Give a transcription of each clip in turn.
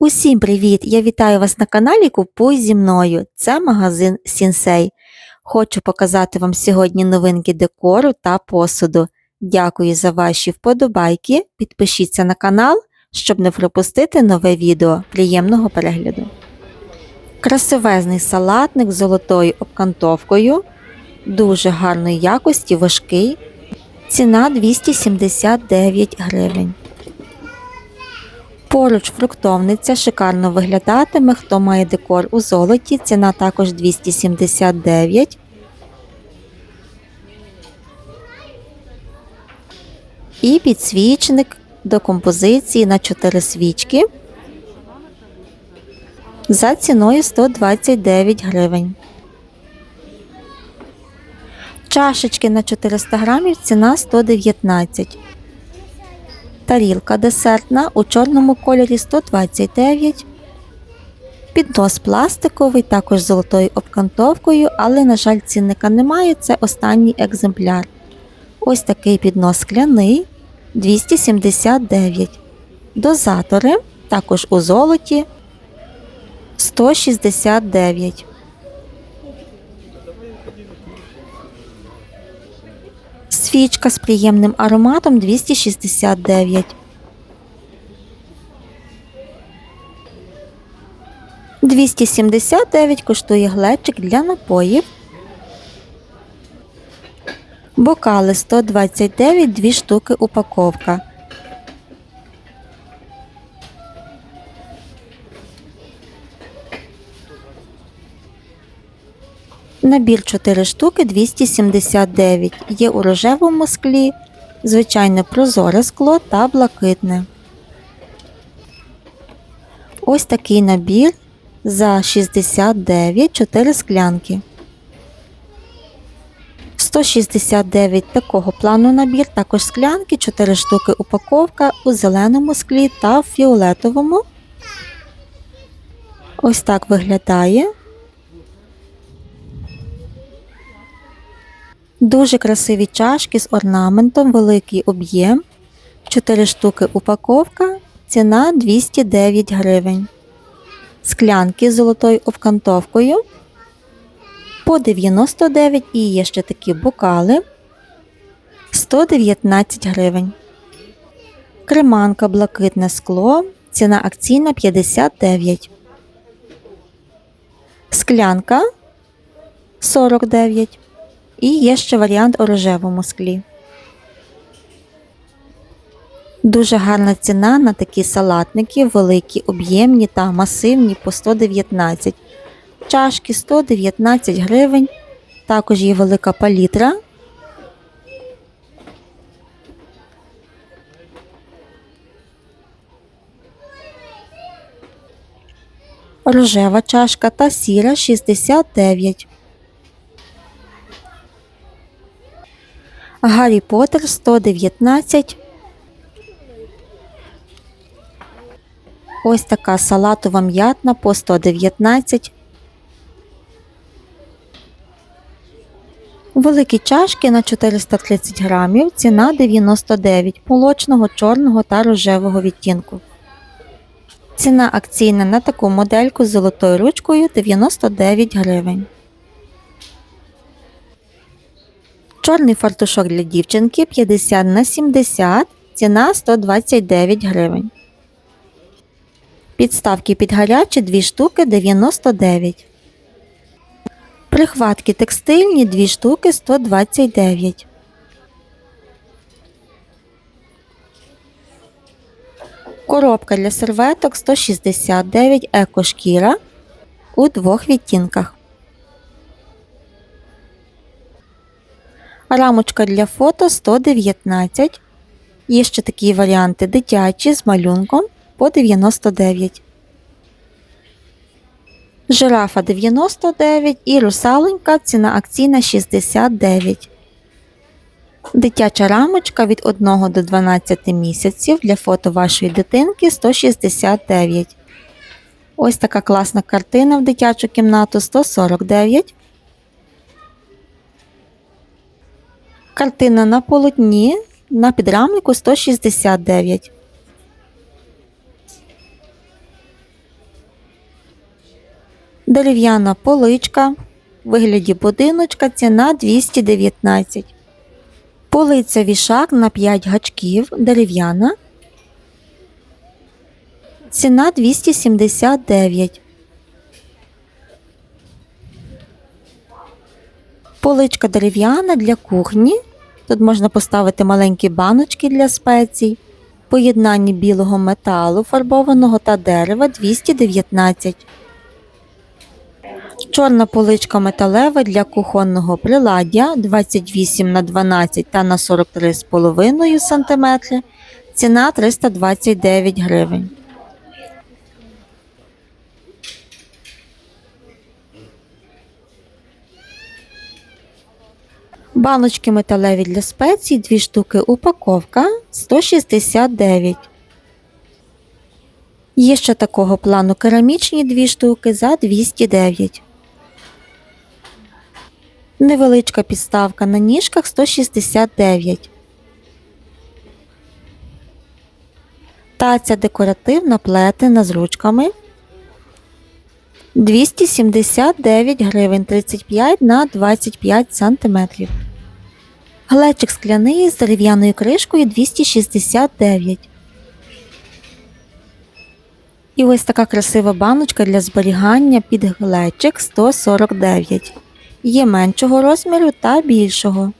Усім привіт! Я вітаю вас на каналі Купуй зі мною. Це магазин Сінсей. Хочу показати вам сьогодні новинки декору та посуду. Дякую за ваші вподобайки. Підпишіться на канал, щоб не пропустити нове відео. Приємного перегляду. Красивезний салатник з золотою обкантовкою. Дуже гарної якості, важкий. Ціна 279 гривень. Поруч фруктовниця шикарно виглядатиме. Хто має декор у золоті, ціна також 279. І підсвічник до композиції на 4 свічки за ціною 129 гривень. Чашечки на 400 грамів ціна 119 Тарілка десертна у чорному кольорі 129. Піднос пластиковий, також з золотою обкантовкою, але, на жаль, цінника немає. Це останній екземпляр. Ось такий піднос скляний 279. Дозатори також у золоті 169. Свічка з приємним ароматом 269. Двісті сімдесят дев'ять коштує глечик для напоїв. Бокали 129, дві штуки упаковка. Набір 4 штуки 279. Є у рожевому склі, звичайне прозоре скло та блакитне. Ось такий набір за 69 4 склянки. 169 такого плану набір, також склянки, 4 штуки упаковка у зеленому склі та фіолетовому. Ось так виглядає. Дуже красиві чашки з орнаментом, великий об'єм. 4 штуки упаковка, ціна 209 гривень. Склянки з золотою обкантовкою по 99 і є ще такі бокали 119 гривень. Креманка блакитне скло. Ціна акційна 59. Склянка 49. І є ще варіант у рожевому склі. Дуже гарна ціна на такі салатники, великі, об'ємні та масивні по 119. Чашки 119 гривень. Також є велика палітра. Рожева чашка та сіра 69. Гаррі Поттер 119. Ось така салатова м'ятна по 119. Великі чашки на 430 грамів. Ціна 99 молочного, чорного та рожевого відтінку. Ціна акційна на таку модельку з золотою ручкою 99 гривень. Чорний фартушок для дівчинки 50 на 70, ціна 129 гривень. Підставки під гарячі 2 штуки 99. Прихватки текстильні 2 штуки 129. Коробка для серветок 169 екошкіра у двох відтінках. Рамочка для фото 119. Є ще такі варіанти дитячі з малюнком по 99. Жирафа 99 і русаленька ціна акційна 69. Дитяча рамочка від 1 до 12 місяців для фото вашої дитинки 169. Ось така класна картина в дитячу кімнату 149. Картина на полотні на підрамнику 169. Дерев'яна поличка в вигляді будиночка ціна 219. Полиця вішак на 5 гачків дерев'яна. Ціна 279. Поличка дерев'яна для кухні. Тут можна поставити маленькі баночки для спецій. Поєднання білого металу, фарбованого та дерева 219. Чорна поличка металева для кухонного приладдя 28 на 12 та на 43,5 см. Ціна 329 гривень. Баночки металеві для спецій, 2 штуки упаковка 169. Є ще такого плану керамічні 2 штуки за 209. Невеличка підставка на ніжках 169. Таця декоративна плетена з ручками 279 гривень 35 на 25 сантиметрів. Глечик скляний з дерев'яною кришкою 269. І ось така красива баночка для зберігання під глечик 149. Є меншого розміру та більшого.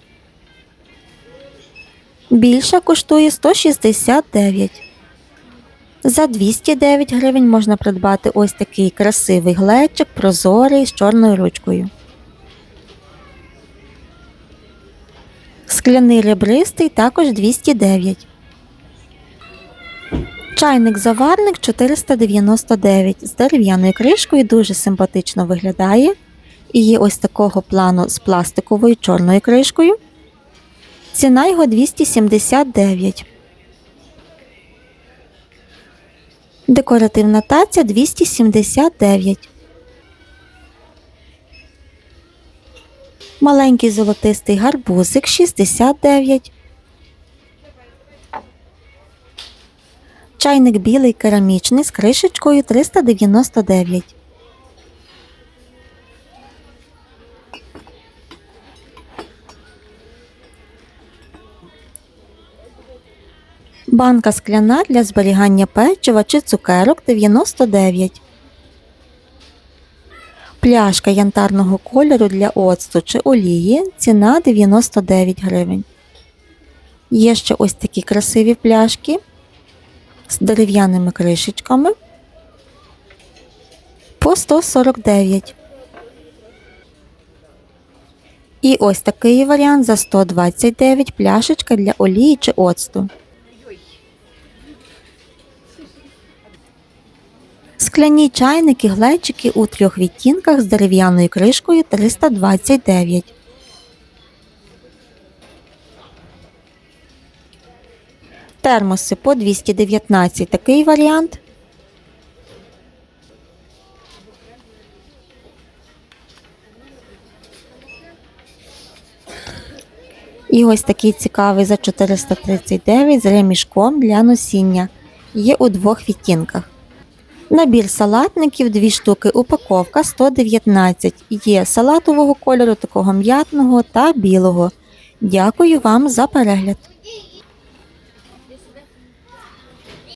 Більша коштує 169. За 209 гривень можна придбати ось такий красивий глечик, прозорий з чорною ручкою. Скляний ребристий також 209. Чайник заварник 499 з дерев'яною кришкою дуже симпатично виглядає. І є ось такого плану з пластиковою чорною кришкою. Ціна його 279. Декоративна таця 279. Маленький золотистий гарбузик 69. Чайник білий керамічний з кришечкою 399. Банка скляна для зберігання печива чи цукерок 99. Пляшка янтарного кольору для оцту чи олії. Ціна 99 гривень. Є ще ось такі красиві пляшки з дерев'яними кришечками по 149. І ось такий варіант за 129 пляшечка для олії чи оцту. Скляні чайники, глечики у трьох відтінках з дерев'яною кришкою 329. Термоси по 219 такий варіант. І ось такий цікавий за 439 з ремішком для носіння. Є у двох відтінках. Набір салатників 2 штуки, упаковка 119. Є салатового кольору, такого м'ятного та білого. Дякую вам за перегляд.